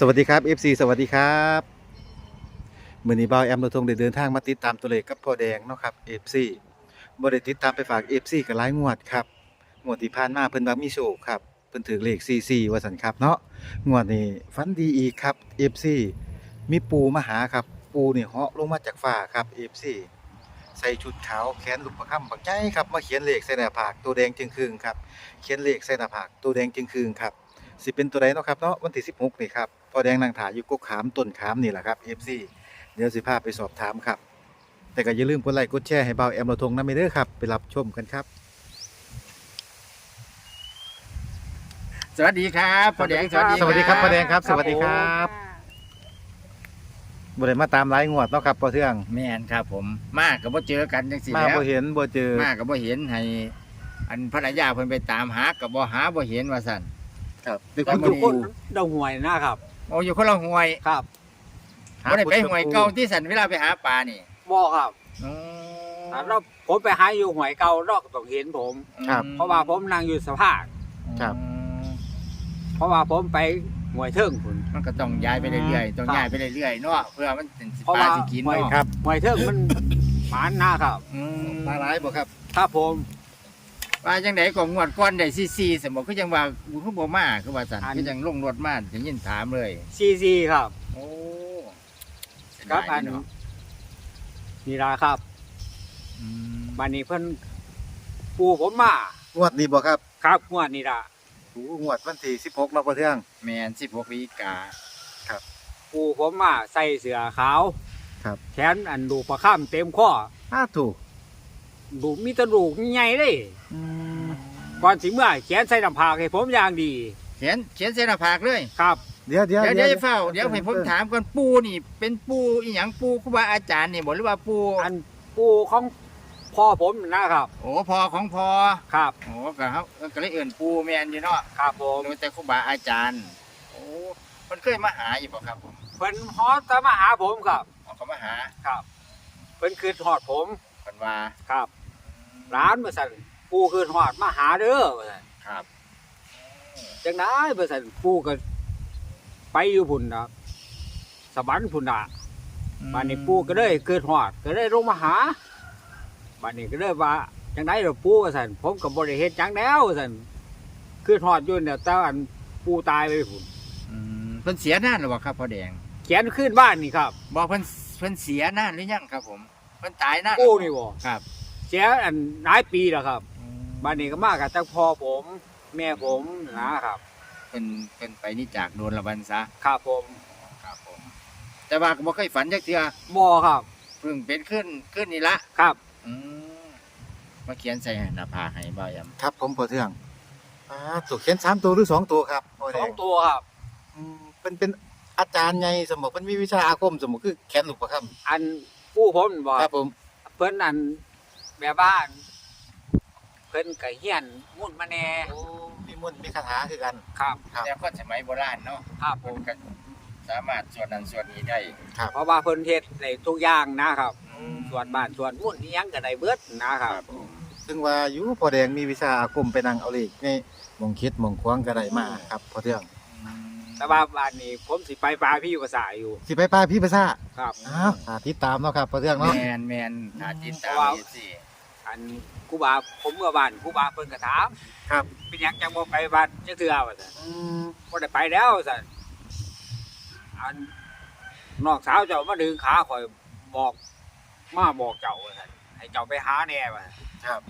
สวัสดีครับ FC สวัสดีครับมือนี้บ่าวแอมเราทงได้เดินทางมาติดตามตัวเลขกับพ่อแดงเนาะครับ FC บ่ได้ติดตามไปฝาก FC กับหลายงวดครับงวดที่ผ่านมาเพิ่นว่ามีโชคครับเพิ่นถือเลข44ว่าซั่นครับเนาะงวดนี้ฝันดีอีกครับ FC มีปูมาหาครับ ปูนี่เหาะลงมาจากฟ้าครับ FC ใส่ชุดขาวแขนลูกประคำบักใจครับมาเขียนเลขใส่หน้าผากตัวแดงจึงครึ่งครับเขียนเลขใส่หน้าผากตัวแดงจึงครึ่งครับสิเป็นตัวใดเนาะครับเนาะวันที่16นี่ครับ พอแดงนางถาอยู่กกขามต้นขามนี่แหละครับ FC เดี๋ยวสิพาไปสอบถามครับ แต่ก็อย่าลืมกดไลค์กดแชร์ให้เบาแอมเราทงนะไม่เด้อครับ ไปรับชมกันครับ สวัสดีครับพ่อแดงสวัสดีครับพ่อแดงครับ สวัสดีครับบ่ได้มาตามหลายงวดเนาะครับพอเทือง แม่นครับผมมากับบ่เจอกันจังสิมาแล้วบ่เห็นบ่เจอ มากับบ่เห็นให้ อันภรรยาเพิ่นไปตามหากับบ่หาบ่เห็นว่าซั่น ครับได้แต่คุยบ่กับได้ปูดงหวยนะครับ โอ้อยู่คนละห่วยครับหาบ่ได้ไปปูห่วยเก่าที่สันเวลาไปหาปลานี่บ่ครับอืมถ้าเราผมไปหาอยู่หวยเก่าเราก็ต้องเห็นผม ครับ เพราะว่าผมนั่งอยู่สภาพ ครับอืมเพราะว่าผมไปหวยเทิงคุณ มันก็ต้องย้ายไปเรื่อยๆ ต้องครับย้ายไปเรื่อยๆเนาะเพื่อมันเป็นสิเพราะปลาว่าสิกินหวยเนาะครับ หวยเทิงมัน หมานหน้าครับ อืมมาหลายบ่ครับครับผม ว่าจังไดก็งวดก่อนได้ซี่ๆสมมุติคือจังว่าบุญคือบ่มาคือว่าซั่นอัน คือจังลงรถมาถึงยินถามเลย ซีซีครับ โอ้เสียครับดายอันเนาะนี่ละครับอืมบันนี้เพิ่นปูผมมางวดนี้บ่ครับครับงวดนี่ละโอ้งวดวันที่16เนาะพอเทือง แมนสิบหกวิกาปูผมมาใส่เสื้อขาวครับ แขนอันดูประข้ามเต็มข้ออ้าถูก ดูมีแตะดูกใหญ่เลยอืมก่อนสิเมื่อแขนใส่ลำพากให้ผมอย่างดี เขียนเขียนเสนาผากเลย ครับเดี๋ยวเดี๋ยวเดี๋ยวเดี๋ยวจะเฝ้า เดี๋ยวให้ผมถามก่อนปูนี่ เป็นปูอีหยังปูครูบาอาจารย์นี่บอกหรือว่าปูอันปูของพ่อผมนะครับ โอ้พอของพอครับ โอ้ก็เขาก็เลยเอื่นปูแมนอยู่เนาะครับผมโดยแต่ครูบาอาจารย์ โอ้มันเคยมาหาอยู่บ่ครับผมเพิ่นฮอตจะมาหาผมครับ อ๋อเขามาหาครับเพิ่นคืนหอดผมคนว่า ครับ ร้านบริษัทปูคืนหอดมาหาเด้อว่าซั่นครับ จังได้บริษัทปูก็ไปอยู่พุ่นนะสวรรค์พุ่นน่ะบ้านนี้ปูก็เลยคืนหอดก็เลยลงมาหาบ้านนี้ก็เลยว่าจังได้เด้อปูว่าซั่นผมก็บ่ได้เฮ็ดจังแล้วว่าซั่นคืนหอดอยู่เนี่ยแต่อันปูตายไปพุ่นอืมเพิ่นเสียนานหรือเปล่าครับพ่อแดงเขียนขึ้นบ้านนี่ครับ บอกเพิ่นเพิ่นเสียนานหรือยังครับผมเพิ่นตายนานปูนี่บ่ครับ เสียอันหลายปีแล้วครับบ้านนี้ก็มากับตั้งพ่อผม แม่ผมนะครับเป็นเป็นไปนี่จากโดนละวันซะครับผมครับผม แต่ว่าก็บ่เคยฝันจักเทื่อบ่ครับเพิ่งเป็นขึ้นขึ้นนี่ละครับอืมมาเขียนใส่หน้าผากให้บ่าวยำครับ ผมพอเทืองอ้าถูกเขียนสามตัวหรือสองตัวครับพอสแดองงตัวครับ อืมเป็นเป็นอาจารย์ไงสมมติเป็นมีวิชาอาคมสมมติคือแขนลูกประคอันผู้ผมบอำกครับผม เพิ่นอัน แม่บ้าน เพิ่นก็เฮียนมุ่นมาแน่โอ้มีมนต์มีคาถาคือกันครับครับแต่คนสมัยโบราณเนาะครับผเพิ่มนก็สามารถส่วนนั้นส่วนนี้ได้เพราะว่าเพิ่นเฮ็ดในทุกอย่างนะครับ ส่วนบ้านส่วนมุ่นอิหยังก็ได้เบิดนะครับซึ่งว่าอยู่พอแดงมีวิชาอาคมไปนั่งเอาเลขในหมองคิดหมองควางก็ได้มาครับพอเทืองแต่ว่าบ้านนี้ผมสิไปปลาพี่ภาษาอยู่ สิไปป้าพี่ภาษาครับอ้าวหาติดตามเนาะครับพอเทืองแมเนาะนแมนหาติดตามว้าวเอฟซีอันครูบาผมเมื่อบ้านครูบาเพิ่นก็ถามครับ เป็นหยังจังบ่ไปบ้านจักเทื่อว่าซั่นอืมบ่ได้ไปแล้วซั่นอันนอกสาวเจ้ามาดึงขาข่อยบอกมาบอกเจ้าว่าซั่นให้เจ้าไปหาแน่ว่าซั่นครับ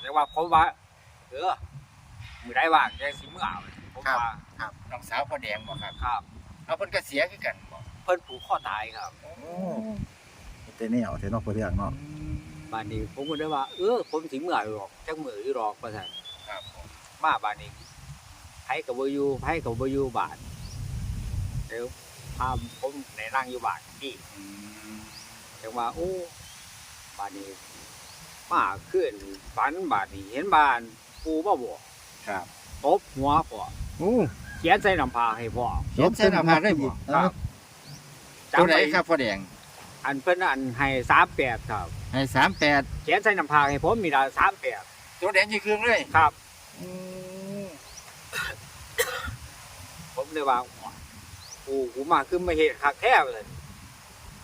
แต่ว่าผมว่าเออมื้อใดว่างจังสิมื้อเอาผมว่าน้องสาวพ่อแดงบ่ครับ ครับ เอาเพิ่นก็เสียคือกันบ่เพิ่นผูกคอตายครับ โอ้ แต่เนี่ยเอาเทเนาะพอเทืองเนาะ บ้านนี้ผมก็ได้ว่า เออผมสิมื้ออยู่หรอกจักมื้ออยู่หรอกว่าซั่นครับผมมาบ้านนี้ไผก็บ่อยู่ไผก็บ่อยู่บ้านเดี๋ยวพาผมได้นั่งอยู่บ้านนี่อืมจังว่าโอ้บ้านนี้มาขึ้นฝันบ้านนี้เห็นบ้านปูบ่บ่ครับตบหัวพ่อโอ้เขียนใส่น้ำพาให้พ่อ เขียนใส่หน้าผากได้บ่ครับตัวไหนไปครับพ่อแดง อันเพิ่นอันให้38ครับให้38เขียนใส่น้ำพาให้ผมมีละ38ตัวแดงยี่ครึ่งเลยครับ อืมผมเลยว่าปู่กูมาคือมาเห็ดคักแท้เลย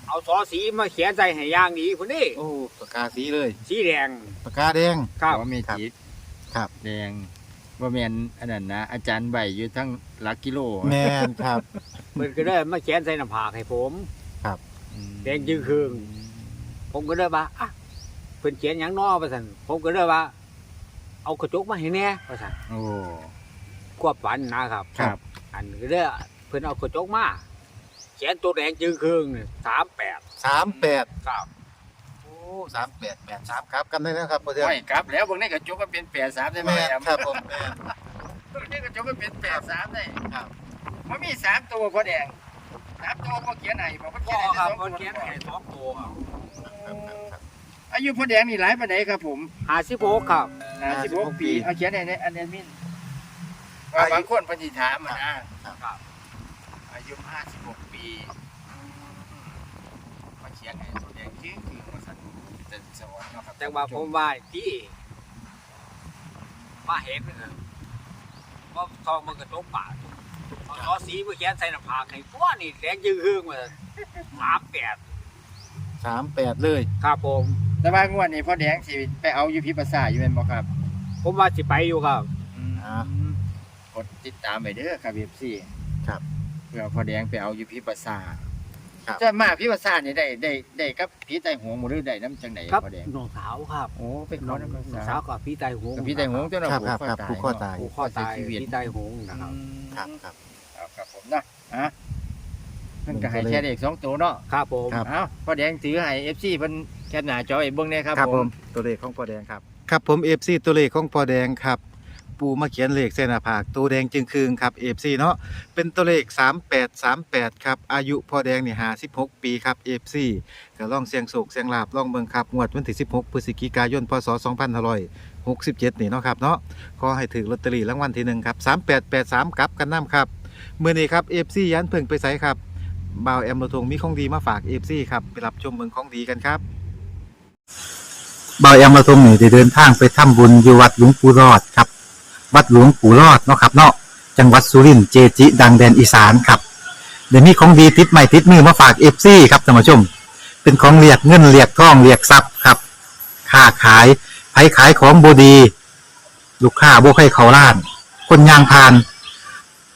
เอาซอสีมาเขียนใจให้อย่างดีคนนี้โอ้ปากกาสีเลยสีแดง ปากกาแดงครับ ว่ามีครับจิตครับ แดงว่าแม่นอันนั้นนะอาจารย์ใบอยู่ทั้งหลักกิโลแมนครับ เพิ่นก็ได้มาเขียนใส่หน้าผากให้ผมอืม แดงจึงครึ่งผมก็เลยว่าอะเพิ่นเขียนหยังน้อว่าซั่นผมก็เลยว่า เอากระจกมาให้แหน่ว่าซั่นโอ้ ควบฝันนะครับ ครับ อันก็เลยเพิ่นเอากระจกมาเขียนตัวแดงจึงครึ่งนี่38สามแปดครับโอ้สามแปดแปดสามครับกันได้แล้วครับพ่อเทืองไม่กลับแล้วบางนี้กระจกก็เป็นแปดสามได้ไหมแม่นครับผมแม่นบางนี้กระจกก็เป็นแปดสามได้ครับมันมีสามตัวพอแดง สามตัวพอเขียนไหนบอกว่าเขียก็นไหนครับสองเพิ่นเขียนให้สองตัวครับอายุพอแดงนี่หลายปานใดครับผม56ครับห้าสิบหกปีเอาเขียนในในอันเดมินว่าบางคนเพนธิถามมานะครับอายุห้าสิบหกปีมาเขียนให้ตัวแดงคือคือมาสั่นจะสอนเนาะครับแต่ว่าผมว่าที่มาเห็นเออว่าทองมันกระจกปาดเอาซอสีมาเขียนใส่หน้าผากให้ตัวนี่แดงจึงครึ่งว่า38สามแปดเลยครับผม แต่ว่างวดนี้พ่อแดงสิไปเอาอยู่พิภาษาอยู่เป็นบ่ครับผมว่าสิไปอยู่ครับ อ่า กดติดตามไปเด้อครับเอฟซีครับเพื่อพ่อแดงไปเอาอยู่พิภาษาครับ จะมาพิภาษานี่ได้ได้ได้กับผีไตหงหรือได้น้ำจังไหนครับพ่อแดงน้องสาวครับโอ้เป็นขน้อองน้ำน้องภาสาษาวกับพี่ไตหงกับพี่ไตหงเจ้าหน้าครับครับครับผูกข้อตาย ผูกข้อตายชีวิตพี่ไตหงนะครับ ครับครับเอา ครับผมนะอะมันก็ให้แค่เด็กสองตัวเนาะครับผมครับ เอาพ่อแดงถือให้เอฟซีเพิ่นแคปหน้าจอไอ้เบิ่งแน่ครับครับผผมมตัวเลขของพ่อแดงครับ ครับผม FC ตัวเลขของพ่อแดงครับ ปูมาเขียนเลขเส้นหน้าผากตัวแดงจึงคืงครับ FC เนาะเป็นตัวเลข 3838 ครับ อายุพ่อแดงนี่56ปีครับ FC ก็ลองเสียงโศกเสียงลาบลองเบิ่งครับ งวดวันที่ 16 พฤศจิกายน พศ 2567 นี่เนาะครับเนาะขอให้ถือลอตเตอรี่รางวัลที่หนึ่งครับ 3883กลับกันนํครับ มื้อนี้ครับ FC ยันเพิ่งไปไสครับบ่าวแอมโลทงมีของดีมาฝาก FC ครับไปรับชมเมืองของดีกันครับบ่ายอมาตรงนี่ได้เดินทางไปทำบุญอยู่วัดหลวงปู่รอดครับ วัดหลวงปู่รอดเนาะครับเนาะจังหวัดสุรินทร์เจจิ ดังแดนอีสานครับเดี๋ยวนี้ของดีติดใหม่ติดมือมาฝากเอฟซีครับท่านผู้ชม เป็นของเรียกเงินเรียกทองเรียกทรัพย์ครับค้าขายไผขายของบดี ลูกค้าบ่ใครเขาล้าน คนยางพาน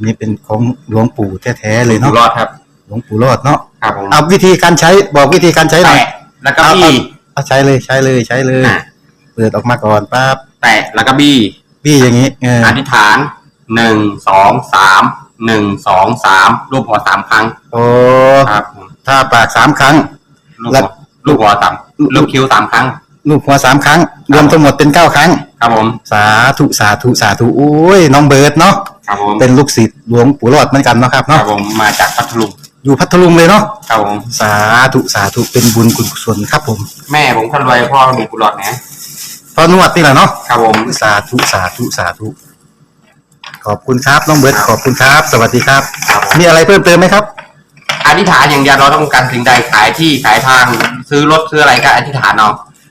นนี้เป็นของหลวงปู่แท้ๆเลยอยู่เนาะรอดครับ หลวงปู่รอดเนาะครับผมเอาวิธีการใช้บอกวิธีการใช้หน่อยแตะแล้วก็บี้เอาใช้เลยใช้เลยใช้เลย อะเปิดออกมาก่อนปั๊บแตะแล้วก็บี้พี่อย่างนี้เอออธิษฐานหนึ่งสองสามหนึ่งสองสามรูปหัวสามครั้งโอ้ครับผมถ้าปากสามครั้ง ลูกแล้หัววลูกหัวสามลูกคิ้วสามครั้ง ลูกหัวสามครั้ง รวมทั้งหมดเป็นเก้าครั้ง ครับผม สาธุสาธุสาธุโอ้ยน้องเบิร์ดเนาะครับผมเป็นลูกศิษย์หลวงปู่รอดเหมือนกันเนาะครับครัเนาะบผมมาจากพัทลุงอยู่พัทลุงเลยเนาะครับผมสาธุสาธุเป็นบุญกุศลครับผมแม่ผมคนรวยพ่อมีกุหลาบนะพอนวดนี่แหละเนาะครับผม สาธุสาธุสาธุขอบคุณครับน้องเบิร์ดขอบคุณครับ สวัสดีครับ ครับผม มีอะไรเพิ่มเติมไหมครับ อธิษฐานอย่างเดียวเราต้องการสิ่งใดขายที่ขายทาง ซื้อรถซื้ออะไรก็อธิษฐานเอา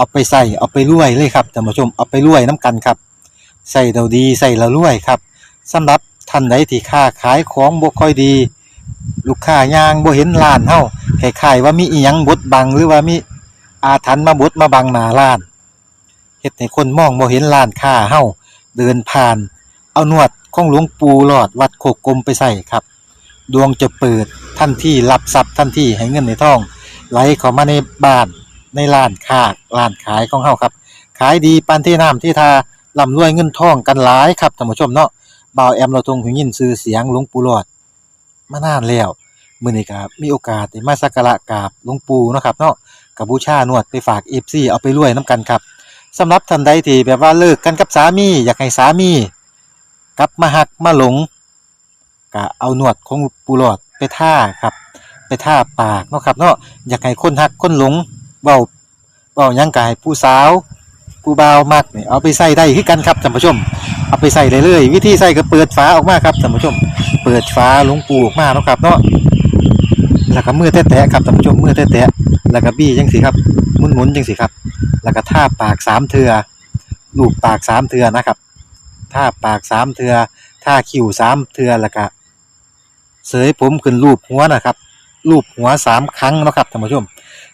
เอาไปใส่เอาไปรวยเลยครับท่านผู้ชมเอาไปรวยน้ำกันครับใส่เราดีใส่เรารวยครับสำหรับท่านใดที่ค้าขายของบ่ค่อยดี ลูกค้ายางบ่เห็นร้านเฮาคล้ายๆว่ามีอีหยังบดบังหรือว่ามีอาถรรพ์มาบดมาบังหน้าร้านเฮ็ดให้คนมองบ่เห็นร้านค้าเฮาเดินผ่าน เอานวดของหลวงปู่หลอดวัดโคกกลมไปใส่ครับ ดวงจะเปิดทันที่รับทรัพย์ทันที่ให้เงินในท้อง ไหลเข้ามาในบ้าน ในร้านค้าร้านขายของเฮาครับ ขายดีปานที่น้ำที่ทาร่ำรวยเงินทองกันหลายครับท่านผู้ชมเนาะบ่าวแอมเราทรงหูยินชื่อเสียงหลวงปู่หลอดมานานแล้วมื้อนี้ก็มีโอกาสได้มาสักการะกราบหลวงปู่เนาะครับเนาะกับบูชานวดไปฝาก FC เอาไปรวยนํกันครับสำหรับท่านใดที่แบบว่าเลิกกันกับสามี อยากให้สามี กลับมาหักมาหลงก็เอาหนวดของปูหลอดไปท่าครับ ไปท่าปากเนาะครับเนาะอยากให้คนหักคนหลง เว้าเว้ายังกายผู้สาว ผู้บ่าวมักนี่เอาไปใส่ได้คือกันครับท่านผู้ชม เอาไปใส่เลยเลยวิธีใส่ก็เปิดฝาออกมาครับท่านผู้ชม เปิดฝาหลวงปูออกมาเนาะครับเนาะแล้วก็มือแตะๆครับท่านผู้ชมมือแตะๆแล้วก็บี้จังสิครับหมุนๆจังสิครับ แล้วก็ท่าปากสามเทือลูบปากสามเทือนะครับท่าปากสามเทือท่าคิ้วสามเทือแล้วก็เสยผมขึ้นรูปหัวนะครับรูปหัวสามครั้งนะครับท่านผู้ชม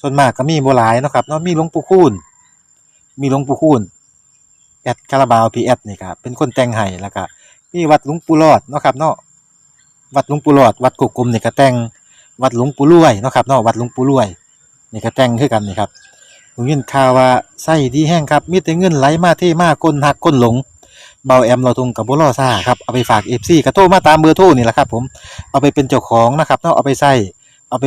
ส่วนมากก็มีบ่หลายเนาะครับเนาะมีหลวงปู่คูณมีหลวงปู่คูณแอดคาราบาวพีแอดนี่ครับเป็นคนแต่งให้แล้วก็มีวัดหลวงปู่รอดเนาะครับเนาะวัดหลวงปู่รอด วัดกุกกลมนี่ก็แต่งวัดหลวงปู่รวยเนาะครับเนาะวัดหลวงปู่รวยนี่ก็แต่งคือกันนี่ครับผมยินข่าวว่าไส้ดีแห้งครับมีแต่เงินไหลมาเทมาคนหักคนหลงเบาแอมเราทุงกับบุรอซ่าครับเอาไปฝากเอฟซีกระโทรมาตามเบอร์โทรนี่แหละครับผมเอาไปเป็นเจ้าของนะครับเนาะเอาไปใส่เอาไป